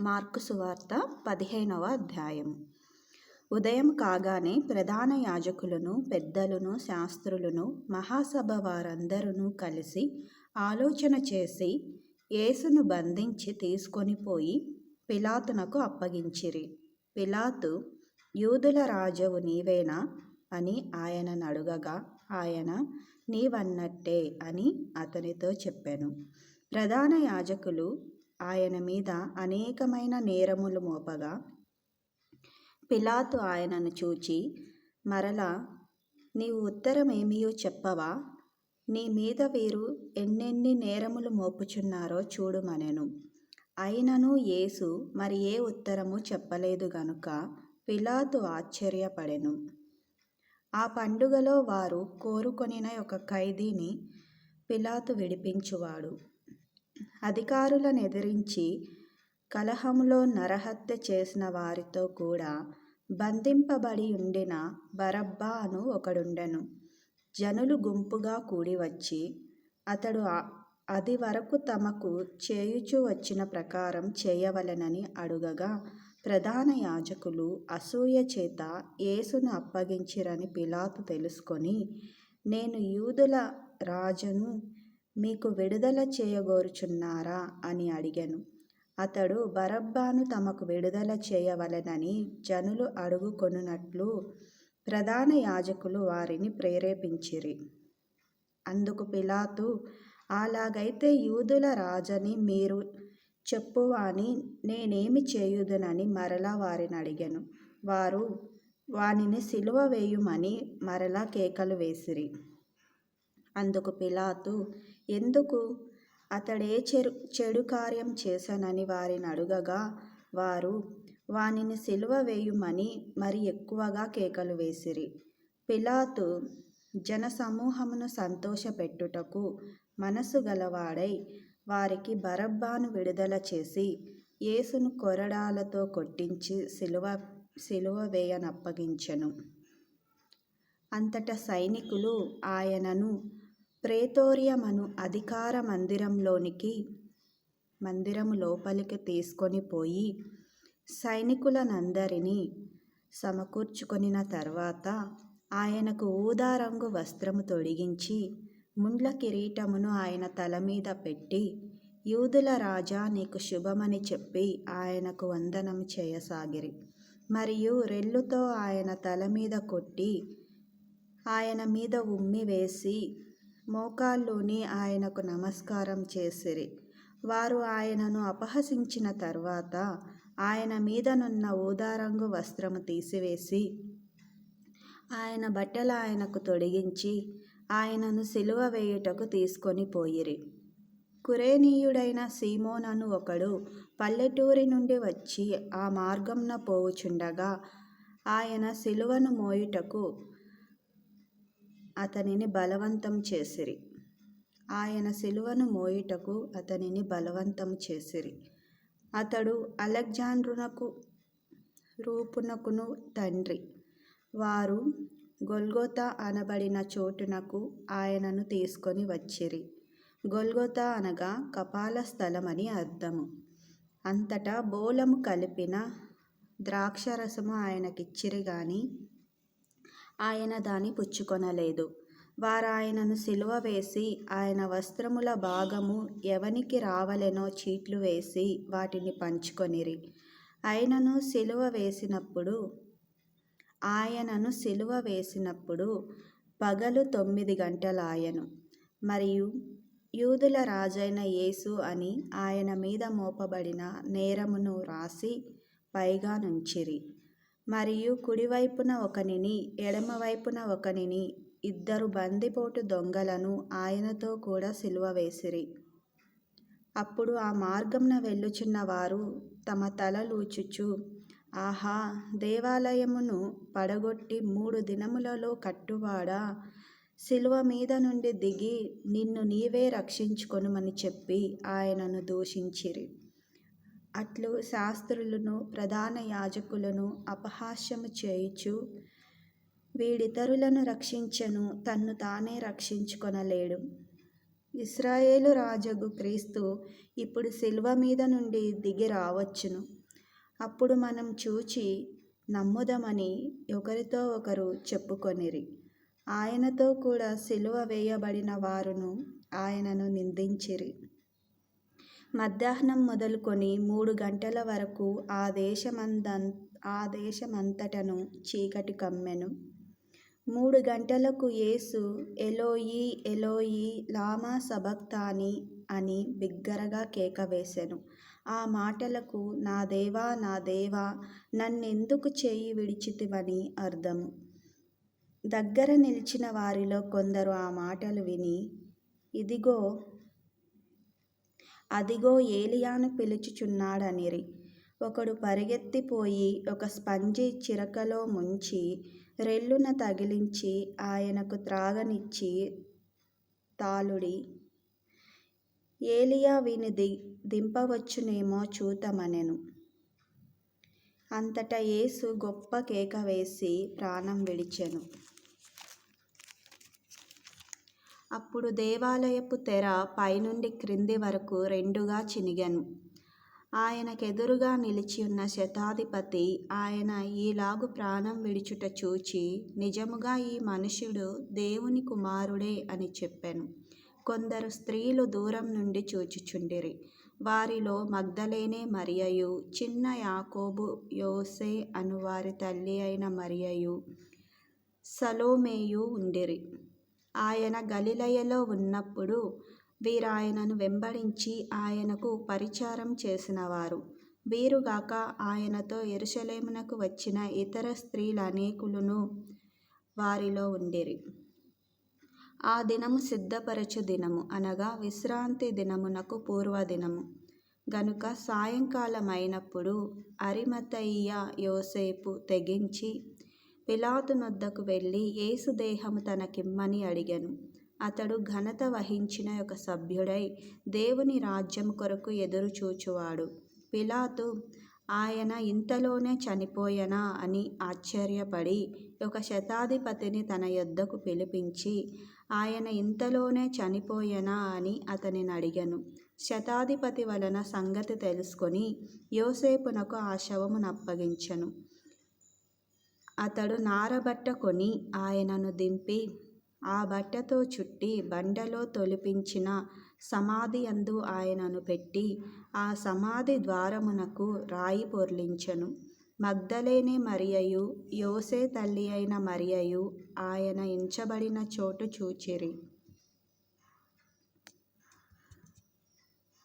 Mark సువార్త పదిహేనవ అధ్యాయం ఉదయం కాగానే ప్రధాన యాజకులను పెద్దలను శాస్త్రులను మహాసభ వారందరూ కలిసి ఆలోచన చేసి యేసును బంధించి తీసుకొని పోయి పిలాతునకు అప్పగించిరి. పిలాతు యూదుల రాజవు నీవేనా అని ఆయనను అడుగగా ఆయన నీవన్నట్టే అని అతనితో చెప్పాను. ప్రధాన యాజకులు ఆయన మీద అనేకమైన నేరములు మోపగా పిలాతు ఆయనను చూచి మరలా నీవు ఉత్తరమేమియో చెప్పవా? నీ మీద వీరు ఎన్నెన్ని నేరములు మోపుచున్నారో చూడుమనెను అయినను యేసు మరి ఏ ఉత్తరము చెప్పలేదు గనుక పిలాతు ఆశ్చర్యపడెను. ఆ పండుగలో వారు కోరుకొనిన ఒక ఖైదీని పిలాతు విడిపించువాడు. అధికారులను ఎదిరించి కలహంలో నరహత్య చేసిన వారితో కూడా బంధింపబడి ఉండిన బరబ్బా అను ఒకడుండెను. జనులు గుంపుగా కూడి వచ్చి అతడు అది వరకు తమకు చేయుచు వచ్చిన ప్రకారం చేయవలెనని అడుగగా ప్రధాన యాజకులు అసూయ చేత యేసును అప్పగించిరని పిలాతు తెలుసుకొని నేను యూదుల రాజును మీకు విడుదల చేయగోరుచున్నారా? అని అడిగాను. అతడు బరబ్బాను తమకు విడుదల చేయవలెనని జనులు అడుగుకొనున్నట్లు ప్రధాన యాజకులు వారిని ప్రేరేపించిరి. అందుకు పిలాతు అలాగైతే యూదుల రాజని మీరు చెప్పువాని నేనేమి చేయుదునని మరలా వారిని అడిగాను. వారు వానిని సిలువ వేయుమని మరలా కేకలు వేసిరి. అందుకు పిలాతు ఎందుకు? అతడే చెరు చెడు కార్యం చేశానని వారిని అడుగగా వారు వానిని సిలువ వేయుమని మరి ఎక్కువగా కేకలు వేసిరి. పిలాతు జనసమూహమును సంతోషపెట్టుటకు మనసు గలవాడై వారికి బరబ్బాను విడుదల చేసి యేసును కొరడాలతో కొట్టించి సిలువ సిలువ వేయనప్పగించెను. అంతట సైనికులు ఆయనను ప్రేతోరియమను అధికార మందిరంలోనికి మందిరము లోపలికి తీసుకొని పోయి సైనికులనందరినీ సమకూర్చుకొనిన తర్వాత ఆయనకు ఊదారంగు వస్త్రము తొడిగించి ముండ్ల కిరీటమును ఆయన తల మీద పెట్టి యూదుల రాజా నీకు శుభమని చెప్పి ఆయనకు వందనం చేయసాగిరి. మరియు రెల్లుతో ఆయన తల మీద కొట్టి ఆయన మీద ఉమ్మి వేసి మోకాల్లోని ఆయనకు నమస్కారం చేసిరి. వారు ఆయనను అపహసించిన తర్వాత ఆయన మీదనున్న ఊదారంగు వస్త్రము తీసివేసి ఆయన బట్టలు ఆయనకు తొడిగించి ఆయనను సిలువ వేయుటకు తీసుకొని పోయిరి. కురేనీయుడైన సీమోనను ఒకడు పల్లెటూరి నుండి వచ్చి ఆ మార్గంన పోవుచుండగా ఆయన సిలువను మోయుటకు అతనిని బలవంతం చేసిరి. ఆయన సిలువను మోయుటకు అతనిని బలవంతం చేసిరి. అతడు అలెగ్జాండ్రునకు రూపునకును తండ్రి. వారు గొల్గోతా అనబడిన చోటునకు ఆయనను తీసుకొని వచ్చిరి. గొల్గోతా అనగా కపాల స్థలమని అర్థము. అంతటా బోలము కలిపిన ద్రాక్షరసము ఆయనకిచ్చిరి గాని ఆయన దాని పుచ్చుకొనలేదు. వారు ఆయనను సిలువ వేసి ఆయన వస్త్రముల భాగము ఎవనికి రావలెనో చీట్లు వేసి వాటిని పంచుకొనిరి. ఆయనను సిలువ వేసినప్పుడు ఆయనను సిలువ వేసినప్పుడు పగలు తొమ్మిది గంటలాయను. మరియు యూదుల రాజైన యేసు అని ఆయన మీద మోపబడిన నేరమును రాసి పైగా నుంచిరి. మరియు కుడివైపున ఒకనిని ఎడమవైపున ఒకనిని ఇద్దరు బందిపోటు దొంగలను ఆయనతో కూడా సిలువ వేసిరి. అప్పుడు ఆ మార్గంన వెళ్ళుచున్న వారు తమ తలలూచుచు ఆహా దేవాలయమును పడగొట్టి మూడు దినములలో కట్టువాడా? శిలువ మీద నుండి దిగి నిన్ను నీవే రక్షించుకొనుమని చెప్పి ఆయనను దూషించిరి. అట్లు శాస్త్రులను ప్రధాన యాజకులను అపహాస్యము చేయుచు వీడితరులను రక్షించను తన్ను తానే రక్షించుకొనలేడు. ఇస్రాయేలు రాజగు క్రీస్తు ఇప్పుడు శిలువ మీద నుండి దిగి రావచ్చును. అప్పుడు మనం చూచి నమ్ముదమని ఒకరితో ఒకరు చెప్పుకొనిరి. ఆయనతో కూడా సిలువ వేయబడిన వారును ఆయనను నిందించిరి. మధ్యాహ్నం మొదలుకొని మూడు గంటల వరకు ఆ దేశమంద ఆ దేశమంతటను చీకటి కమ్మెను. మూడు గంటలకు యేసు ఎలోయి ఎలోయి లామా సబక్తాని అని బిగ్గరగా కేక వేసెను ఆ మాటలకు నా దేవా నా దేవా నన్నెందుకు చేయి విడిచితివని అర్థము. దగ్గర నిలిచిన వారిలో కొందరు ఆ మాటలు విని ఇదిగో అదిగో ఏలియాను పిలుచుచున్నాడనిరి. ఒకడు పరిగెత్తిపోయి ఒక స్పంజి చిరకలో ముంచి రెల్లున తగిలించి ఆయనకు త్రాగనిచ్చి తాళుడి ఏలియా విని ది దింపవచ్చునేమో చూతమనెను. అంతటా యేసు గొప్ప కేక వేసి ప్రాణం విడిచెను. అప్పుడు దేవాలయపు తెర పైనుండి క్రింది వరకు రెండుగా చినిగెను. ఆయనకెదురుగా నిలిచి ఉన్న శతాధిపతి ఆయన ఈలాగు ప్రాణం విడుచుట చూచి నిజముగా ఈ మనుష్యుడు దేవుని కుమారుడే అని చెప్పాను. కొందరు స్త్రీలు దూరం నుండి చూచుచుండిరి. వారిలో మగ్ధలేనే మరియయు చిన్న యాకోబు యోసే అను వారి తల్లి అయిన మరియయు సలోమేయు ఉండిరి. ఆయన గలిలయలో ఉన్నప్పుడు వీరాయనను వెంబడించి ఆయనకు పరిచారం చేసినవారు. వీరుగాక ఆయనతో ఎరుషలేమునకు వచ్చిన ఇతర స్త్రీలు అనేకులను వారిలో ఉండిరి. ఆ దినము సిద్ధపరచు దినము అనగా విశ్రాంతి దినమునకు పూర్వదినము. గనుక సాయంకాలమైనప్పుడు అరిమతయ్య యోసేపు తెగించి పిలాతునొద్దకు వెళ్ళి యేసు దేహము తనకిమ్మని అడిగాను. అతడు ఘనత వహించిన ఒక సభ్యుడై దేవుని రాజ్యం కొరకు ఎదురు చూచువాడు. పిలాతు ఆయన ఇంతలోనే చనిపోయనా అని ఆశ్చర్యపడి ఒక శతాధిపతిని తన యొద్దకు పిలిపించి ఆయన ఇంతలోనే చనిపోయనా అని అతనిని అడిగను. శతాధిపతి వలన సంగతి తెలుసుకొని యోసేపునకు ఆ శవమును అప్పగించను. అతడు నారబట్ట కొని ఆయనను దింపి ఆ బట్టతో చుట్టి బండలో తొలిపించిన సమాధి అందు ఆయనను పెట్టి ఆ సమాధి ద్వారమునకు రాయి పొర్లించెను. మగ్ధలేని మరియయు యోసే తల్లి అయిన మరియయు ఆయన ఎంచబడిన చోటు చూచిరి.